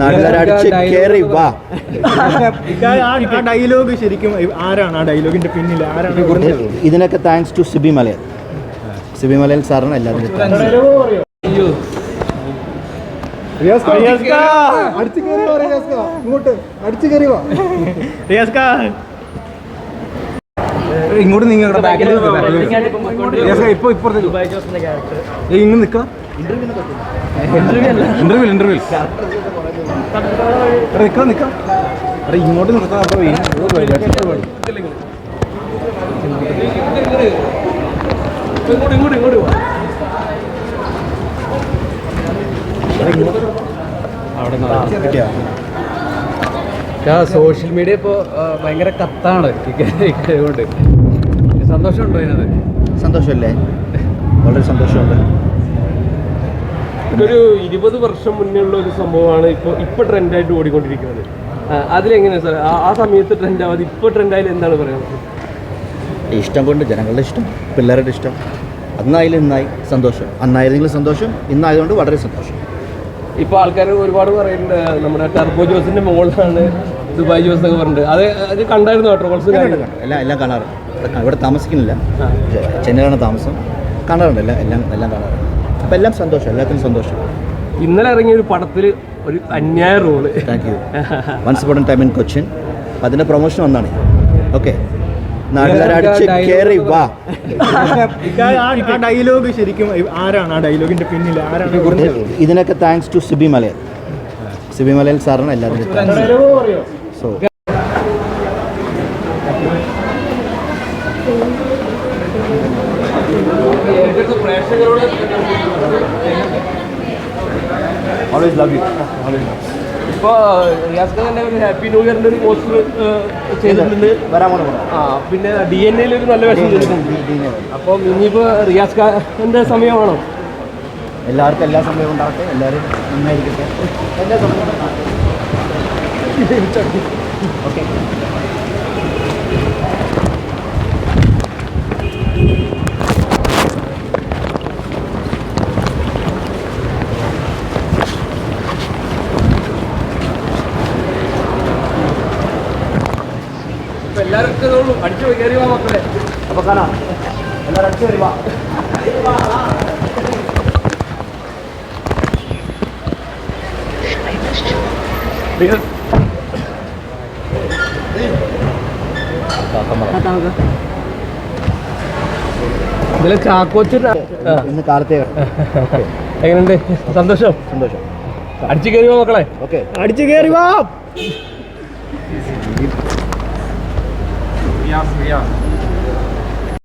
നാട്ടുകാരടിച്ച് കയറി വാ. ആ ഡയലോഗ് ശരിക്കും ആരാണ് ആ ഡയലോഗിന്റെ പിന്നിൽ ആരാണ് ഇതിനൊക്കെ താങ്ക്സ് ടു സിബി മലയൻ. സിബി മലയൻ സാറിന് എല്ലാത്തിനും. ഇങ്ങോട്ട് അടിച്ചു കയറി വാ. റിയാസ്ക ഇങ്ങോട്ട് നീങ്ങ ബാക്കിൽ ഇപ്പൊ ഇപ്പുറത്തേക്ക് ഇങ്ങനെ ഇങ്ങ് ഇന്റർവ്യൂ ഇന്റർവ്യൂ ഇന്റർവ്യൂ നിക്ക നിക്ക. അവിടെ ഇങ്ങോട്ട് നിർത്താൻ അപ്പൊ സോഷ്യൽ മീഡിയ ഇപ്പോൾ ഭയങ്കര കത്താണ്. കൊണ്ട് സന്തോഷമുണ്ടോ അതിനത് സന്തോഷമല്ലേ? വളരെ സന്തോഷമുണ്ട്. ഇതൊരു ഇരുപത് വർഷം മുന്നേ ഉള്ള ഒരു സംഭവമാണ് ഇപ്പോൾ ഇപ്പോൾ ട്രെൻഡായിട്ട് ഓടിക്കൊണ്ടിരിക്കുന്നത്. അതിലെങ്ങനെയാണ് സാർ ആ- സമയത്ത് ട്രെൻഡ് ആവാതെ ഇപ്പോൾ ട്രെൻഡായാലും എന്താണ് പറയുന്നത് ഇഷ്ടം കൊണ്ട് ജനങ്ങളുടെ ഇഷ്ടം പിള്ളേരുടെ ഇഷ്ടം. അന്നായാലും ഇന്നായി സന്തോഷം. അന്നായിരുന്നെങ്കിലും സന്തോഷം ഇന്നായതുകൊണ്ട് വളരെ സന്തോഷം. ഇപ്പോൾ ആൾക്കാർ ഒരുപാട് പറയുന്നുണ്ട് നമ്മുടെ ടർബോ ജോസിന്റെ മുകളിലാണ് ദുബായ് ജോസ് എന്നൊക്കെ പറഞ്ഞിട്ട്. അത് അത് കണ്ടായിരുന്നു? ട്രോൾസ് എല്ലാം എല്ലാം കാണാറുണ്ട്. ഇവിടെ താമസിക്കുന്നില്ല. ചെന്നൈയിലാണ് താമസം. കാണാറുണ്ട് എല്ലാം എല്ലാം എല്ലാം കാണാറുണ്ട്. അപ്പം എല്ലാം സന്തോഷം എല്ലാത്തിനും സന്തോഷം. ഇന്നലെ ഇറങ്ങിയ ഒരു പടത്തിൽ ഒരു അന്യായ role. Thank you once upon time in Cochin അതിന്റെ അതിന്റെ പ്രൊമോഷൻ വന്നാണ് ഓക്കെ ഡയലോഗ് ശരിക്കും ആരാണ് ആ ഡയലോഗിന്റെ പിന്നിൽ ആരാണ് ഇതിനൊക്കെ താങ്ക്സ് ടു സിബി മലയൻ സിബി മലയൻ സാറാണ് എല്ലാവരും സോ ഓൾവേസ് ലവ് യു ഇപ്പോൾ റിയാസ് ഖാൻ തന്നെ ഒരു ഹാപ്പി ന്യൂ ഇയറിന്റെ ഒരു പോസ്റ്റർ ചെയ്തിട്ടുണ്ട്. വരാൻ ആ പിന്നെ ഡി എൻ എയിൽ ഒരു നല്ല വേഷം ചെയ്തിട്ടുണ്ട്. അപ്പം ഇനിയിപ്പോൾ റിയാസ് ഖാന്റെ സമയമാണോ? എല്ലാവർക്കും എല്ലാ സമയവും ഉണ്ടാകട്ടെ എല്ലാവരും നന്നായിരിക്കട്ടെ. എല്ലാ സമയവും ഓക്കെ എല്ലാവർക്കും അടിച്ചു കയറി വാ മക്കളെ. അപ്പൊ കാണാം. എല്ലാവരും അടുത്ത് വരിക ഇതിലെ ചാക്കോച്ചൻ ഇന്ന് കാലത്തെ എങ്ങനെയുണ്ട്? സന്തോഷം? സന്തോഷം. അടിച്ചു കയറി വാ മക്കളെ. ഓക്കെ. അടിച്ചു കയറി വാ. റിയാസ് റിയാസ്